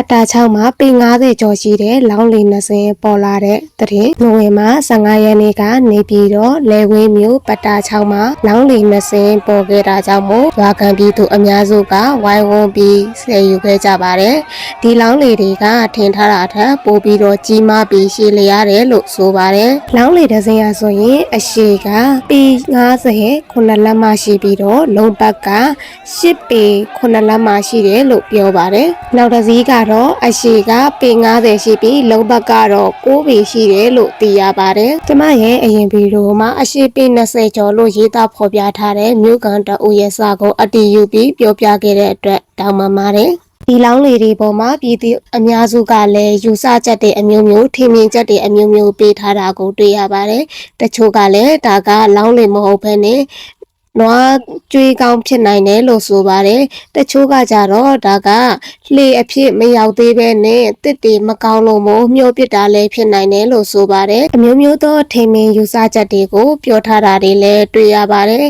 ပတ်တာ6မှာပေ90ကျော်ရှိတဲ့လောင်းလီနှစင်ပေါ်လာတဲ့တရင်နိုဝင်ဘာ15ရက်နေ့ကနေပြီးတော့လဲဝင်းမြို့ပတ်တာ6မှာလောင်းလီနှစင်ပေါ်ခဲ့တာကြောင့်မို့ရွာခံပြည်သူအများစုကဝိုင်းဝန်းပြီးဆယ်ယူခဲ့ကြပါတယ်ဒီလောင်းလီတွေကထင်ထားတာထက်ပိုပြီးတော့ကြီးမားပြီးရှည်လျရတယ်လို့ဆိုပါတယ်လောင်းလီတစ်စင်ရဆိုရင်အရှိကပေ90ခုနှစ်လက်မရှိပြီးတော့လုံးပတ်က10ပေခုနှစ်လက်မရှိတယ်လို့ပြောပါတယ်နောက်တစ်စီးကတော့အရှိကပေ90ရှိပြီးလုံးပတ်ကတော့6ပေရှိတယ်လို့သိရပါတယ်ကျမရဲ့အရင်ဗီဒီယိုမှာအရှိပေ20ကျော်လို့ရေးသားဖော်ပြထားတဲ့မြို့ကန်တအူရဲ့စာကိုအတီးယူပြီးပြောပြခဲ့တဲ့အတွက်တောင်းပန်ပါတယ်ဒီလောင်းလေးတွေပေါ်မှာပြည်သူအများစုကလည်းယူဆချက်တွေအမျိုးမျိုးထင်မြင်ချက်တွေအမျိုးမျိုးပေးထားတာကိုတွေ့ရပါတယ်။တချို့ကလည်းဒါကလောင်းလေးမဟုတ်ဘဲနဲ့ နွားကြွေးကောင်းဖြစ်နိုင်တယ်လို့ဆိုပါတယ်။တချို့ကကြတော့ဒါကလှေအဖြစ်မရောက်သေးဘဲနဲ့တစ်တွေမကောင်းလို့မို့မျောပစ်တာလည်းဖြစ်နိုင်တယ်လို့ဆိုပါတယ်။အမျိုးမျိုးသောထင်မြင်ယူဆချက်တွေကိုပြောထားတာတွေလည်းတွေ့ရပါတယ်